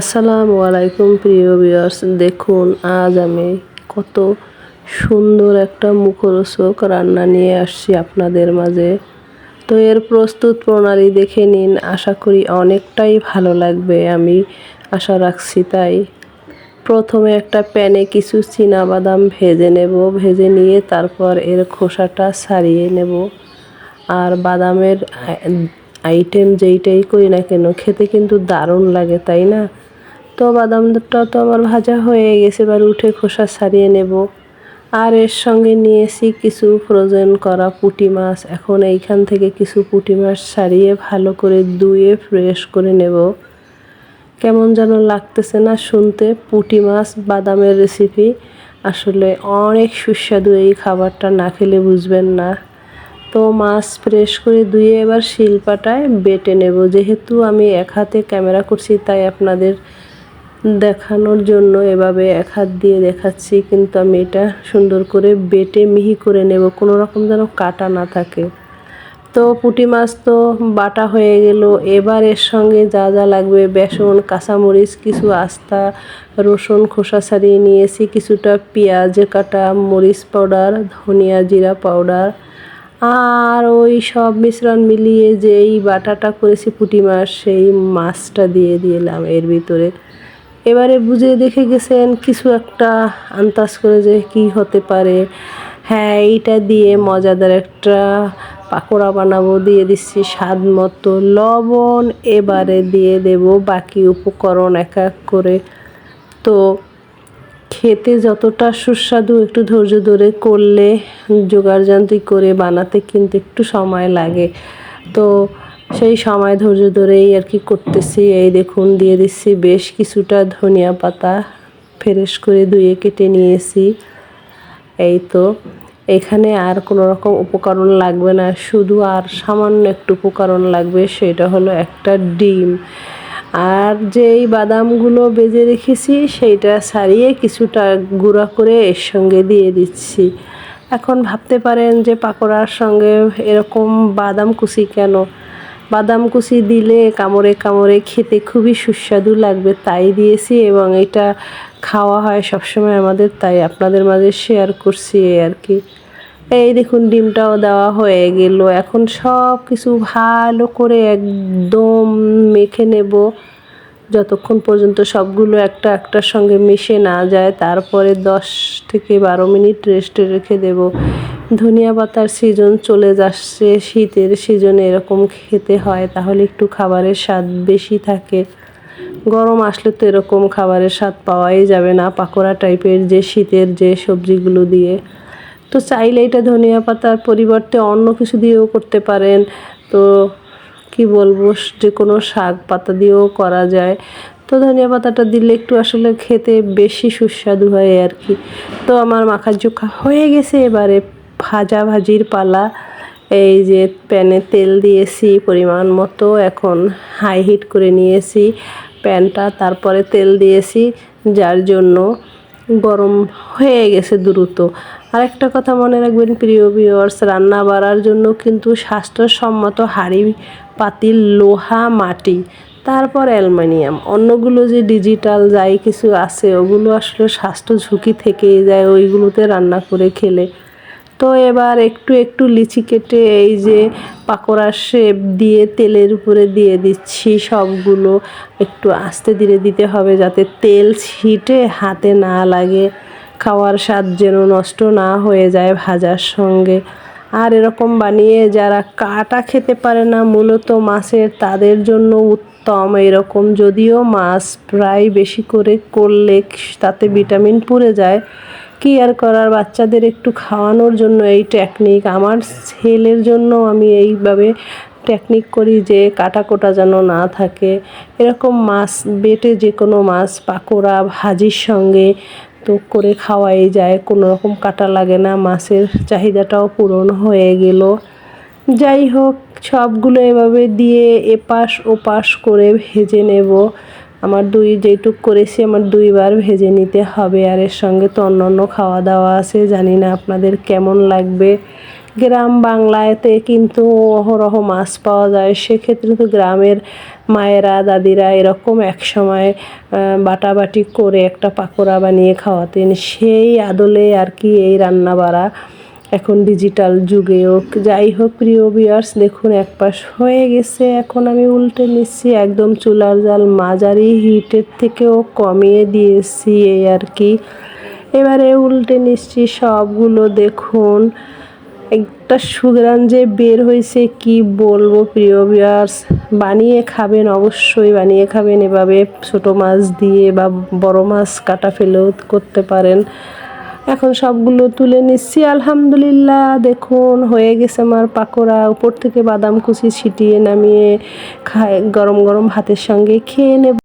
আসসালামু আলাইকুম, প্রিয় ভিউয়ার্স দেখুন, আজ আমি কত সুন্দর একটা মুখরোচক রান্না নিয়ে আসছি আপনাদের মাঝে। তো এর প্রস্তুত প্রণালী দেখে নিন, আশা করি অনেকটাই ভালো লাগবে, আমি আশা রাখছি তাই। প্রথমে একটা প্যানে কিছু বাদাম ভেজে নেব, ভেজে নিয়ে তারপর এর খোসাটা ছাড়িয়ে নেব। আর বাদামের আইটেম যেইটাই করি না কেন, খেতে কিন্তু দারুণ লাগে, তাই না? তো বাদামটা তো আমার ভাজা হয়ে গেছে, এবার উঠে খোসা ছাড়িয়ে নেব। আর এর সঙ্গে নিয়েছি কিছু ফ্রোজেন করা পুঁটি মাছ। এখন এইখান থেকে কিছু পুঁটি মাছ ছাড়িয়ে ভালো করে ধুয়ে ফ্রেশ করে নেব। কেমন যেন লাগতেছে না শুনতে, পুঁটি মাছ, বাদামের রেসিপি আসলে অনেক সুস্বাদু এই খাবারটা, না খেলে বুঝবেন না। তো মাছ ফ্রেশ করে ধুয়ে এবার শিলপাটায় বেটে নেব। যেহেতু আমি এক হাতে ক্যামেরা করছি, তাই আপনাদের দেখানোর জন্য এভাবে এক হাত দিয়ে দেখাচ্ছি, কিন্তু আমি এটা সুন্দর করে বেটে মিহি করে নেব, কোনো রকম যেন কাটা না থাকে। তো পুঁটি মাছ তো বাটা হয়ে গেল। এবার এর সঙ্গে যা যা লাগবে, বেসন, কাঁচামরিচ, কিছু আস্তা, রসুন, খোসা ছাড়িয়ে নিয়েছি, কিছুটা পেঁয়াজ কাটা, মরিচ পাউডার, ধনিয়া জিরা পাউডার। আর ওই সব মিশ্রণ মিলিয়ে যেই বাটাটা করেছি পুঁটি মাছ, সেই মাছটা দিয়ে দিলাম এর ভিতরে। এবারে বুঝে দেখে গেছেন কিছু একটা আন্দাজ করে যে কি হতে পারে। হ্যাঁ এইটা দিয়ে মজাদার একটা পাকোড়া বানাবো, দিয়ে দিচ্ছি স্বাদ মতো লবণ, এবারে দিয়ে দেব বাকি উপকরণ এক এক করে। তো খেতে যতটা সুস্বাদু একটু ধৈর্য ধরে করলে জোগাড়যন্ত্রী করে বানাতে কিন্তু একটু সময় লাগে। তো সেই সময় ধৈর্য ধরেই আর কি করতেছি। এই দেখুন, দিয়ে দিচ্ছি বেশ কিছুটা ধনিয়া পাতা ফ্রেশ করে ধুয়ে কেটে নিয়েছি। এই তো, এখানে আর কোনো রকম উপকরণ লাগবে না, শুধু আর সামান্য একটু উপকরণ লাগবে, সেটা হলো একটা ডিম। আর যেই বাদামগুলো বেজে রেখেছি, সেইটা ছাড়িয়ে কিছুটা গুঁড়া করে এর সঙ্গে দিয়ে দিচ্ছি। এখন ভাবতে পারেন যে পাকোড়ার সঙ্গে এরকম বাদাম কুচি কেন? বাদাম কুচি দিলে কামড়ে কামড়ে খেতে খুবই সুস্বাদু লাগবে, তাই দিয়েছি এবং এটা খাওয়া হয় সবসময় আমাদের, তাই আপনাদের মাঝে শেয়ার করছি আর কি। এই দেখুন, ডিমটাও দেওয়া হয়ে গেল। এখন সব কিছু ভালো করে একদম মেখে নেব। যতক্ষণ পর্যন্ত সবগুলো একটা একটার সঙ্গে মিশে না যায়, তারপরে দশ থেকে বারো মিনিট রেস্টে রেখে দেব। ধনিয়া পাতার সিজন চলে যাচ্ছে, শীতের সিজনে এরকম খেতে হয়, তাহলে একটু খাবারের স্বাদ বেশি থাকে। গরম আসলে তো এরকম খাবারের স্বাদ পাওয়াই যাবে না, পাকোড়া টাইপের যে শীতের যে সবজিগুলো দিয়ে। তো চাইলে এটা ধনিয়া পাতার পরিবর্তে অন্য কিছু দিয়েও করতে পারেন। তো কি বলব, যে কোনো শাক পাতা দিয়েও করা যায়। তো ধনিয়া পাতাটা দিলে একটু আসলে খেতে বেশি সুস্বাদু হয় আর কি। তো আমার মাখার জোখা হয়ে গেছে, এবারে ভাজা ভাজির পালা। এই যে প্যানে তেল দিয়েছি পরিমাণ মতো, এখন হাই হিট করে নিয়েছি প্যানটা। তারপরে তেল দিয়েছি, যার জন্য গরম হয়ে গেছে দ্রুত। আরেকটা কথা মনে রাখবেন, প্রিয় ভিউয়ার্স রান্না বাড়ার জন্য কিন্তু স্বাস্থ্যসম্মত হাঁড়ি পাতিল, লোহা, মাটি, তারপর অ্যালুমিনিয়াম, অন্যগুলো যে ডিজিটাল যাই কিছু আছে, ওগুলো আসলে স্বাস্থ্য ঝুঁকি থেকেই যায়, ওইগুলোতে রান্না করে খেলে। তো এবার একটু একটু লিচি কেটে এই যে পাকোড়ার শেপ দিয়ে তেলের উপরে দিয়ে দিচ্ছি সবগুলো। একটু আস্তে ধীরে দিতে হবে যাতে তেল ছিটে হাতে না লাগে। খাওয়ার স্বাদ যেন নষ্ট না হয়ে যায় ভাজার সঙ্গে। আর এরকম বানিয়ে যারা কাটা খেতে পারে না, মূলত মাছের, তাদের জন্য উত্তম এরকম। যদিও মাছ প্রায় বেশি করে করলে তাতে ভিটামিন পুড়ে যায় কি আর করার? বাচ্চাদের একটু খাওয়ানোর জন্য এই টেকনিক আমার ছেলের জন্য আমি এইভাবে টেকনিক করি যে কাটা কোটা যেন না থাকে। এরকম মাছ, বেটে যে কোনো মাছ, পাকোড়া, ভাজির সঙ্গে তো করে খাওয়াই যায়। কোনো রকম কাটা লাগে না, মাছের চাহিদাটাও পূরণ হয়ে গেল। যাই হোক, সবগুলো এভাবে দিয়ে এপাশ ওপাশ করে ভেজে নেব। আমার দুই যেটুক করেছি, আমার দুইবার ভেজে নিতে হবে। আর এর সঙ্গে তো অন্য খাওয়া দাওয়া আছে, জানি না আপনাদের কেমন লাগবে। গ্রাম বাংলাতে কিন্তু অহরহ মাছ পাওয়া যায়, সেক্ষেত্রে তো গ্রামের মায়েরা, দাদিরা এরকম এক সময় বাটাবাটি করে একটা পাকোড়া বানিয়ে খাওয়াতেন। সেই আদলে আর কি এই রান্না বাড়া এখন ডিজিটাল যুগে হোক, যাই হোক, প্রিয় বিয়ার্স দেখুন এক পাশ হয়ে গেছে। এখন আমি উল্টে নিচ্ছি, একদম চুলার জাল মাঝারি হিটের থেকেও কমিয়ে দিয়েছি এই আর কি। এবারে উল্টে নিচ্ছি সবগুলো, দেখুন। একটা সুগ্রান যে বের হয়েছে, কি বলব প্রিয় ভিউয়ার্স বানিয়ে খাবেন অবশ্যই, বানিয়ে খাবেন। এভাবে ছোট মাছ দিয়ে বা বড় মাছ কাটা ফেলেও করতে পারেন। এখন সবগুলো তুলে নিচ্ছি। আলহামদুলিল্লাহ, দেখুন, হয়ে গেছে আমার পাকোড়া। উপর থেকে বাদাম কুচি ছিটিয়ে নামিয়ে খায় গরম গরম ভাতের সঙ্গে খেয়ে নেব।